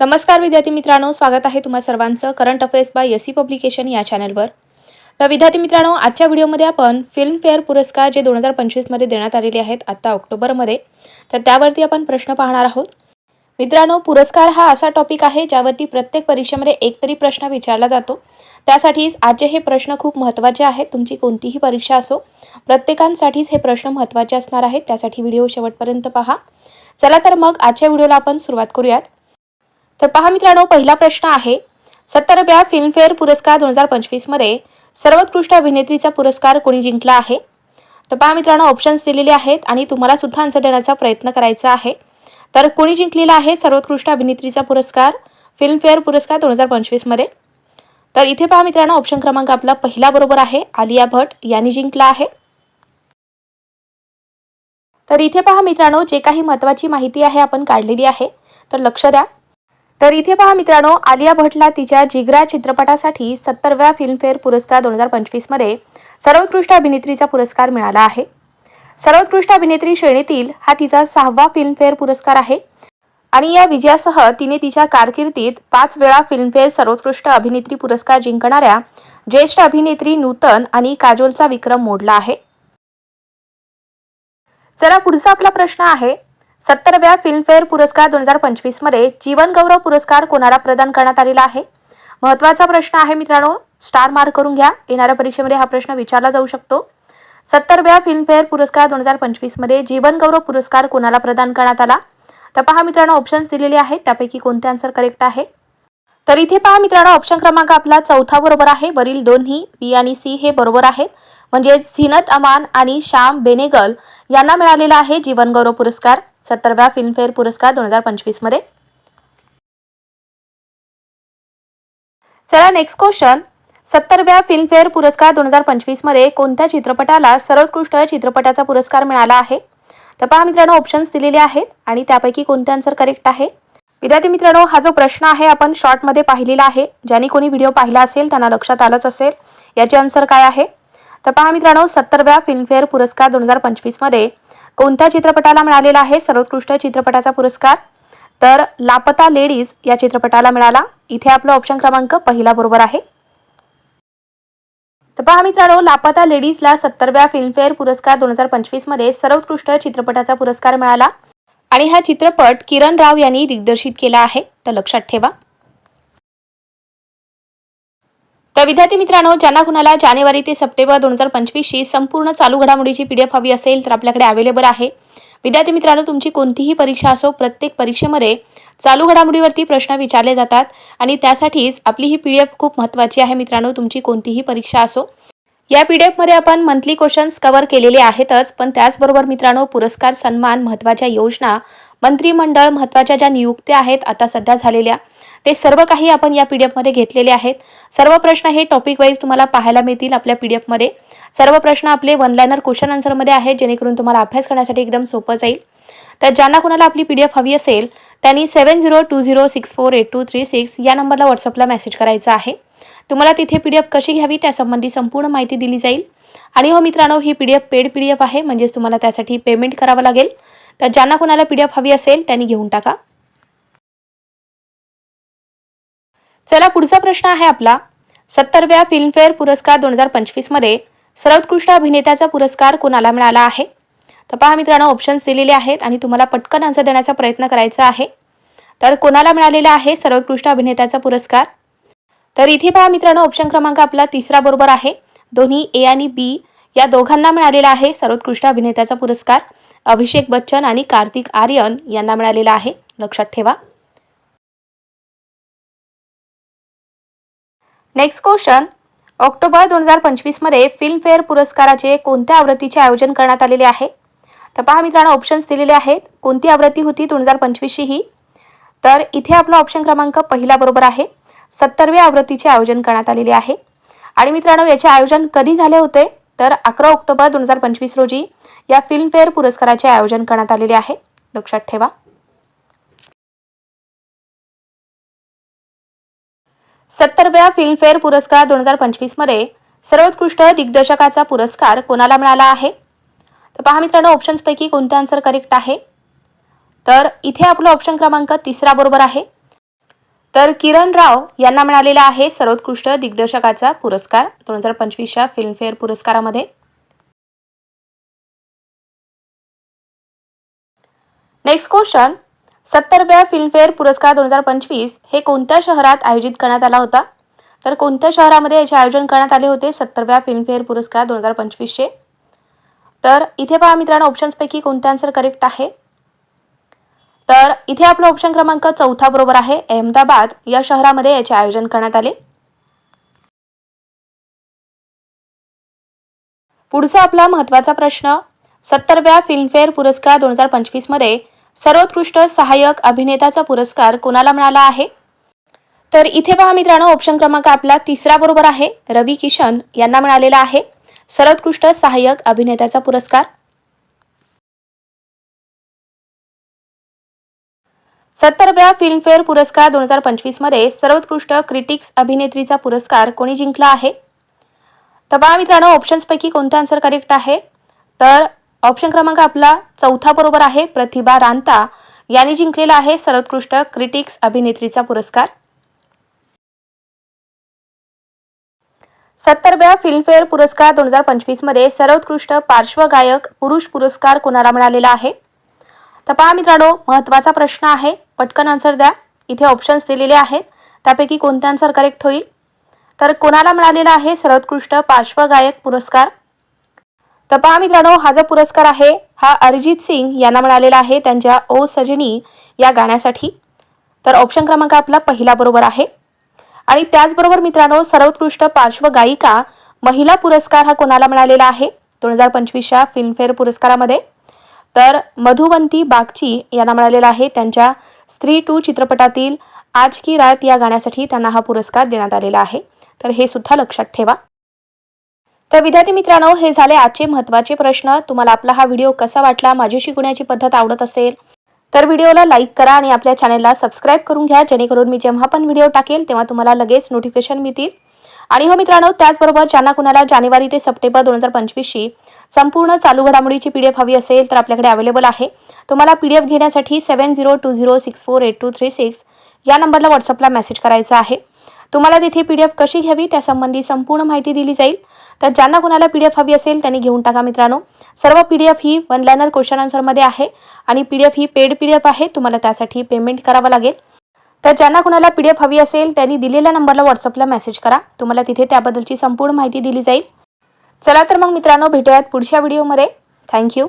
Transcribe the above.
नमस्कार विद्यार्थी मित्रांनो स्वागत आहे तुम्हा सर्वांचं current affairs by S C publication या चॅनलवर. तर विद्यार्थी मित्रांनो आजच्या व्हिडिओमध्ये आपण फिल्मफेअर पुरस्कार जे दोन हजार पंचवीसमध्ये देण्यात आलेले आहेत आत्ता ऑक्टोबरमध्ये तर त्यावरती आपण प्रश्न पाहणार आहोत. मित्रांनो पुरस्कार हा असा टॉपिक आहे ज्यावरती प्रत्येक परीक्षेमध्ये एक तरी प्रश्न विचारला जातो. त्यासाठीच आजचे हे प्रश्न खूप महत्त्वाचे आहेत. तुमची कोणतीही परीक्षा असो प्रत्येकांसाठीच हे प्रश्न महत्त्वाचे असणार आहेत. त्यासाठी व्हिडिओ शेवटपर्यंत पहा. चला तर मग आजच्या व्हिडिओला आपण सुरुवात करूयात. तर पहा मित्रांनो पहिला प्रश्न आहे सत्तरव्या फिल्मफेअर पुरस्कार दोन हजार पंचवीसमध्ये सर्वोत्कृष्ट अभिनेत्रीचा पुरस्कार कोणी जिंकला आहे? तर पहा मित्रांनो ऑप्शन्स दिलेले आहेत आणि तुम्हाला सुद्धा आन्सर देण्याचा प्रयत्न करायचा आहे. तर कोणी जिंकलेला आहे सर्वोत्कृष्ट अभिनेत्रीचा पुरस्कार फिल्मफेअर पुरस्कार दोन हजार पंचवीसमध्ये तर इथे पहा मित्रांनो ऑप्शन क्रमांक आपला पहिला बरोबर आहे आलिया भट यांनी जिंकला आहे. तर इथे पहा मित्रांनो जे काही महत्त्वाची माहिती आहे आपण काढलेली आहे. तर लक्ष द्या. तर इथे पहा मित्रांनो आलिया भटला तिच्या जिगरा चित्रपटासाठी सत्तरव्या फिल्मफेअर पुरस्कार दोन हजार पंचवीसमध्ये सर्वोत्कृष्ट अभिनेत्रीचा पुरस्कार मिळाला आहे. सर्वोत्कृष्ट अभिनेत्री श्रेणीतील हा तिचा सहावा फिल्मफेअर पुरस्कार आहे. आणि या विजयासह तिने तिच्या कारकिर्दीत पाच वेळा फिल्मफेअर सर्वोत्कृष्ट अभिनेत्री पुरस्कार जिंकणाऱ्या ज्येष्ठ अभिनेत्री नूतन आणि काजोलचा विक्रम मोडला आहे. जरा पुढचा आपला प्रश्न आहे. सत्तरव्या फिल्मफेअर पुरस्कार दोन हजार पंचवीसमध्ये जीवनगौरव पुरस्कार कोणाला प्रदान करण्यात आलेला आहे? महत्त्वाचा प्रश्न आहे मित्रांनो स्टार मार्क करून घ्या. येणाऱ्या परीक्षेमध्ये हा प्रश्न विचारला जाऊ शकतो. सत्तरव्या फिल्मफेअर पुरस्कार दोन हजार पंचवीसमध्ये जीवनगौरव पुरस्कार कोणाला प्रदान करण्यात आला? तर पहा मित्रांनो ऑप्शन्स दिलेले आहेत. त्यापैकी कोणते आन्सर करेक्ट आहे? तर इथे पहा मित्रांनो ऑप्शन क्रमांक आपला चौथा बरोबर आहे. वरील दोन्ही बी आणि सी हे बरोबर आहेत म्हणजे झिनत अमान आणि श्याम बेनेगल यांना मिळालेला आहे जीवनगौरव पुरस्कार. सत्तरव्या फिल्मफेअर पुरस्कार दोन हजार पंचवीसमध्ये. चला नेक्स्ट क्वेश्चन सत्तरव्या फिल्मफेअर पुरस्कार दोन हजार पंचवीसमध्ये कोणत्या चित्रपटाला सर्वोत्कृष्ट चित्रपटाचा पुरस्कार मिळाला आहे? तर पहा मित्रांनो ऑप्शन्स दिलेले आहेत आणि त्यापैकी कोणते आन्सर करेक्ट आहे? विद्यार्थी मित्रांनो हा जो प्रश्न आहे आपण शॉर्टमध्ये पाहिलेला आहे. ज्यांनी कोणी व्हिडिओ पाहिला असेल त्यांना लक्षात आलंच असेल. याचे आन्सर काय आहे? तर पहा मित्रांनो सत्तरव्या फिल्मफेअर पुरस्कार दोन हजार पंचवीसमध्ये कोणत्या चित्रपटाला मिळालेला आहे सर्वोत्कृष्ट चित्रपटाचा पुरस्कार? तर लापता लेडीज या चित्रपटाला मिळाला. इथे आपला ऑप्शन क्रमांक पहिला बरोबर आहे. तर पहा मित्रांनो लापता लेडीजला सत्तरव्या फिल्मफेअर पुरस्कार दोन हजार पंचवीसमध्ये सर्वोत्कृष्ट चित्रपटाचा पुरस्कार मिळाला. आणि हा चित्रपट किरण राव यांनी दिग्दर्शित केला आहे. तर लक्षात ठेवा. तर विद्यार्थी मित्रांनो ज्यांना कुणाला जानेवारी ते सप्टेंबर दोन हजार पंचवीसची संपूर्ण चालू घडामोडीची पी डी एफ हवी असेल तर आपल्याकडे अवेलेबल आहे. विद्यार्थी मित्रांनो तुमची कोणतीही परीक्षा असो प्रत्येक परीक्षेमध्ये चालू घडामोडीवरती प्रश्न विचारले जातात आणि त्यासाठीच आपली ही पी डी एफ खूप महत्त्वाची आहे मित्रांनो तुमची कोणतीही परीक्षा असो. या पी डी एफमध्ये आपण मंथली क्वेश्चन्स कव्हर केलेले आहेतच पण त्याचबरोबर मित्रांनो पुरस्कार सन्मान महत्त्वाच्या योजना मंत्रिमंडळ महत्त्वाच्या ज्या नियुक्त्या आहेत आता सध्या झालेल्या. ते सर्व काही आपण या पी डी एफमध्ये घेतलेले आहेत. सर्व प्रश्न हे टॉपिक वाईज तुम्हाला पाहायला मिळतील आपल्या पी डी एफमध्ये सर्व प्रश्न आपले वन लायनर क्वेश्चन आन्सरमध्ये आहेत जेणेकरून तुम्हाला अभ्यास करण्यासाठी एकदम सोपं जाईल. तर ज्यांना कोणाला आपली पी डी एफ हवी असेल त्यांनी seven zero two zero six four eight two three six या नंबरला व्हॉट्सअपला मेसेज करायचा आहे. तुम्हाला तिथे पी डी एफ कशी घ्यावी त्यासंबंधी संपूर्ण माहिती दिली जाईल. आणि हो मित्रांनो ही P D F paid P D F आहे म्हणजेच तुम्हाला त्यासाठी पेमेंट करावं लागेल. तर ज्यांना कोणाला पी डी एफ हवी असेल त्यांनी घेऊन टाका. चला पुढचा प्रश्न आहे आपला. सत्तरव्या फिल्मफेअर पुरस्कार दोन हजार पंचवीसमध्ये सर्वोत्कृष्ट अभिनेत्याचा पुरस्कार कोणाला मिळाला आहे? तर पहा मित्रांनो ऑप्शन्स दिलेले आहेत आणि तुम्हाला पटकन आन्सर देण्याचा प्रयत्न करायचा आहे. तर कोणाला मिळालेला आहे सर्वोत्कृष्ट अभिनेत्याचा पुरस्कार? तर इथे पहा मित्रांनो ऑप्शन क्रमांक आपला तिसरा बरोबर आहे. दोन्ही ए आणि बी या दोघांना मिळालेला आहे सर्वोत्कृष्ट अभिनेत्याचा पुरस्कार. अभिषेक बच्चन आणि कार्तिक आर्यन यांना मिळालेला आहे. लक्षात ठेवा. Next question. ऑक्टोबर दोन हजार पंचवीसमध्ये फिल्मफेअर पुरस्काराचे कोणत्या आवृत्तीचे आयोजन करण्यात आलेले आहे? तर पहा मित्रांनो ऑप्शन्स दिलेले आहेत. कोणती आवृत्ती होती दोन हजार पंचवीसची ही? तर इथे आपला ऑप्शन क्रमांक पहिला बरोबर आहे. सत्तरव्या आवृत्तीचे आयोजन करण्यात आलेले आहे. आणि मित्रांनो याचे आयोजन कधी झाले होते? तर अकरा ऑक्टोबर दोन हजार पंचवीस रोजी या फिल्मफेअर पुरस्काराचे आयोजन करण्यात आलेले आहे. लक्षात ठेवा. सत्तरव्या फिल्मफेअर पुरस्कार दोन हजार पंचवीसमध्ये सर्वोत्कृष्ट दिग्दर्शकाचा पुरस्कार कोणाला मिळाला आहे? तर पहा मित्रांनो ऑप्शन्सपैकी कोणते आन्सर करेक्ट आहे? तर इथे आपलं ऑप्शन क्रमांक तिसरा बरोबर आहे. तर किरण राव यांना मिळालेला आहे सर्वोत्कृष्ट दिग्दर्शकाचा पुरस्कार दोन हजार पंचवीसच्या फिल्मफेअर पुरस्कारामध्ये. नेक्स्ट क्वेश्चन सत्तरव्या फिल्मफेअर पुरस्कार दोन हजार पंचवीस हे कोणत्या शहरात आयोजित करण्यात आला होता? तर कोणत्या शहरामध्ये याचे आयोजन करण्यात आले होते सत्तरव्या फिल्मफेअर पुरस्कार दोन हजार पंचवीसचे? तर इथे पहा मित्रांनो ऑप्शन्सपैकी कोणते आन्सर करेक्ट आहे? तर इथे आपला ऑप्शन क्रमांक चौथा बरोबर आहे. अहमदाबाद या शहरामध्ये याचे आयोजन करण्यात आले. पुढचा आपला महत्त्वाचा प्रश्न सत्तरव्या फिल्मफेअर पुरस्कार दोन हजार पंचवीसमध्ये सर्वोत्कृष्ट सहाय्यक अभिनेताचा पुरस्कार कोणाला मिळाला आहे? तर इथे पहा मित्रांनो ऑप्शन क्रमांक आपला तिसरा बरोबर आहे. रवी किशन यांना मिळालेला आहे. सर्वोत्कृष्ट सहाय्यक अभिनेत्याचा पुरस्कार. सत्तरव्या फिल्मफेअर पुरस्कार दोन हजार पंचवीसमध्ये सर्वोत्कृष्ट क्रिटिक्स अभिनेत्रीचा पुरस्कार कोणी जिंकला आहे? तर पहा मित्रांनो ऑप्शन्सपैकी कोणता आन्सर करेक्ट आहे? तर ऑप्शन क्रमांक आपला चौथा बरोबर आहे प्रतिभा रांता. यांनी जिंकलेला आहे सर्वोत्कृष्ट क्रिटिक्स अभिनेत्रीचा पुरस्कार. सत्तरव्या फिल्मफेअर पुरस्कार दोन हजार पंचवीसमध्ये सर्वोत्कृष्ट पार्श्वगायक पुरुष पुरस्कार कोणाला मिळालेला आहे? तर पहा मित्रांनो महत्त्वाचा प्रश्न आहे पटकन आन्सर द्या. इथे ऑप्शन्स दिलेले आहेत त्यापैकी कोणते आन्सर करेक्ट होईल? तर कोणाला मिळालेला आहे सर्वोत्कृष्ट पार्श्वगायक पुरस्कार? तर पहा मित्रांनो हा जो पुरस्कार आहे हा अरिजित सिंग यांना मिळालेला आहे त्यांच्या ओ सजनी या गाण्यासाठी. तर ऑप्शन क्रमांक आपला पहिला बरोबर आहे. आणि त्याचबरोबर मित्रांनो सर्वोत्कृष्ट पार्श्वगायिका महिला पुरस्कार हा कोणाला मिळालेला आहे? दोन हजार पंचवीसच्या फिल्मफेअर पुरस्कारामध्ये. तर मधुवंती बागची यांना मिळालेला आहे त्यांच्या स्त्री टू चित्रपटातील आज की रात या गाण्यासाठी त्यांना हा पुरस्कार देण्यात आलेला आहे. तर हे सुद्धा लक्षात ठेवा. तर विद्यार्थी मित्रांनो हे झाले आजचे महत्त्वाचे प्रश्न. तुम्हाला आपला हा व्हिडिओ कसा वाटला माझी शिकवण्याची पद्धत आवडत असेल तर व्हिडिओला लाईक करा आणि आपल्या चॅनलला सबस्क्राईब करून घ्या. जेणेकरून मी जेव्हा पण व्हिडिओ टाकेल तेव्हा तुम्हाला लगेच नोटिफिकेशन मिळतील. आणि हो मित्रांनो त्याचबरोबर ज्यांना कुणाला जानेवारी ते सप्टेंबर दोन हजार पंचवीसची संपूर्ण चालू घडामोडीची पी डी एफ हवी असेल तर आपल्याकडे अवेलेबल आहे. तुम्हाला पी डी एफ घेण्यासाठी seven zero two zero six four eight two three six या नंबरला व्हॉट्सअपला मेसेज करायचा आहे. तुम्हाला तिथे पी डी एफ कशी घ्यावी त्यासंबंधी संपूर्ण माहिती दिली जाईल. तर ज्यांना कुणाला पी डी एफ हवी असेल त्यांनी घेऊन टाका मित्रांनो. सर्व पी डी एफ ही वन लायनर क्वेश्चन आन्सरमध्ये आहे आणि पी डी एफ ही पेड पी डी एफ आहे तुम्हाला त्यासाठी पेमेंट करावं लागेल. तर ज्यांना कुणाला पी डी एफ हवी असेल त्यांनी दिलेल्या नंबरला व्हॉट्सअपला मेसेज करा. तुम्हाला तिथे त्याबद्दलची संपूर्ण माहिती दिली जाईल. चला तर मग मित्रांनो भेटूयात पुढच्या व्हिडिओमध्ये थँक्यू